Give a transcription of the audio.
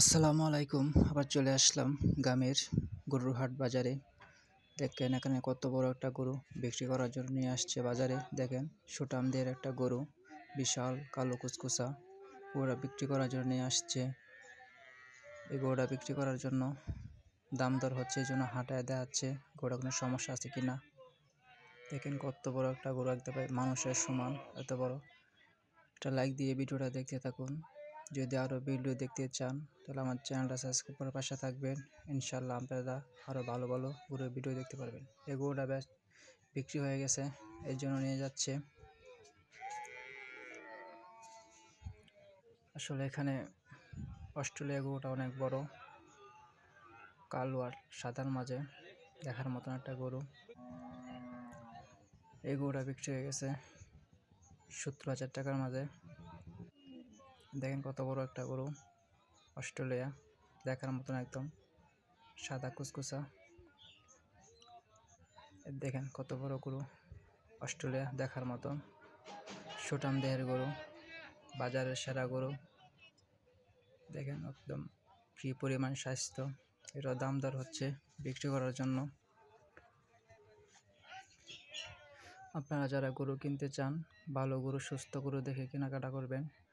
আসসালামু আলাইকুম। আবার চলে আসলাম গ্রামের গরুর হাট বাজারে। দেখেন এখানে কত বড় একটা গরু বিক্রি করার জন্য নিয়ে আসছে বাজারে। দেখেন সুটামদের একটা গরু, বিশাল কালো কুচকুচা ওরা বিক্রি করার জন্য নিয়ে আসছে। এই গরুটা বিক্রি করার জন্য দাম দর হচ্ছে, এই জন্য হাঁটায় দেখাচ্ছে, গরুটা কোনো সমস্যা আছে কি না। দেখেন কত বড় একটা গরু একদম মানুষের সমান এত বড়। একটা লাইক দিয়ে ভিডিওটা দেখতে থাকুন। যদি আরও ভিডিও দেখতে চান, তাহলে আমার চ্যানেলটা সাবস্ক্রাইব করে পাশে থাকবেন। ইনশাল্লাহ আপনারা আরও ভালো ভালো পুরো ভিডিও দেখতে পারবেন। এই গরুটা বেশ বিক্রি হয়ে গেছে, এর জন্য নিয়ে যাচ্ছে। আসলে এখানে অস্ট্রেলিয়া গরুটা অনেক বড় কালো আর সাদার মাঝে, দেখার মতন একটা গরু। এই গরুটা বিক্রি হয়ে গেছে সত্তর হাজার টাকার মাঝে। দেখেন কত বড় একটা গরু, অস্ট্রেলিয়া, দেখার মতন একদম, সাদা কুচকুচা দেখেন কত বড় গরু, অস্ট্রেলিয়া দেখার মতন সুটাম দেহের গরু, বাজারের সেরা গরু। দেখেন একদম কি পরিমাণ স্বাস্থ্য এটা দাম দর হচ্ছে বিক্রি করার জন্য। আপনারা যারা গরু কিনতে চান, ভালো গরু, সুস্থ গরু দেখে কেনাকাটা করবেন।